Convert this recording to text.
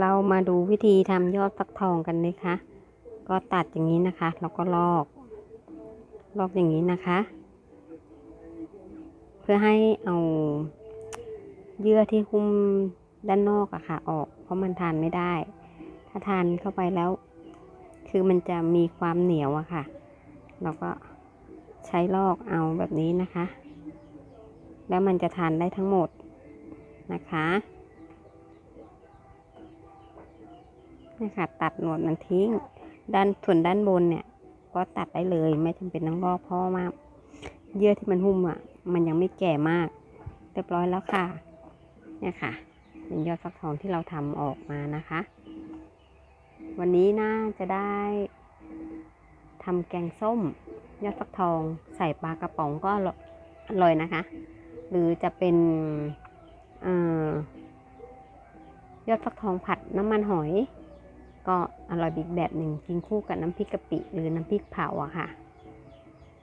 เรามาดูวิธีทำยอดฟักทองกันนะคะ ก็ตัดอย่างนี้นะคะ แล้วก็ลอก ลอกอย่างนี้นะคะ เพื่อให้เอาเยื่อที่หุ้มด้านนอกอะค่ะ ออก เพราะมันทานไม่ได้ ถ้าทานเข้าไปแล้ว คือมันจะมีความเหนียวอะค่ะ เราก็ใช้ลอกเอาแบบนี้นะคะ แล้วมันจะทานได้ทั้งหมดนะคะ นี่ค่ะ ตัดหนวดมันทิ้ง ด้านส่วนด้านบนเนี่ย ก็ตัดได้เลยไม่จำเป็นต้องลอกพราะว่าเยื่อที่มันหุ้มอะ มันยังไม่แก่มาก เรียบร้อยแล้วค่ะเนี่ยค่ะเป็นยอดฟักทองที่เราทำออกมานะคะ วันนี้น่าจะได้ทำแกงส้ม ยอดฟักทอง ใส่ปลากระป๋องก็อร่อยนะคะ หรือจะเป็นอยอดฟักทองผัดน้ำมันหอย ก็อร่อยอีกแบบหนึ่งกินคู่กับน้ำพริกกะปิหรือน้ำพริกเผาอะค่ะ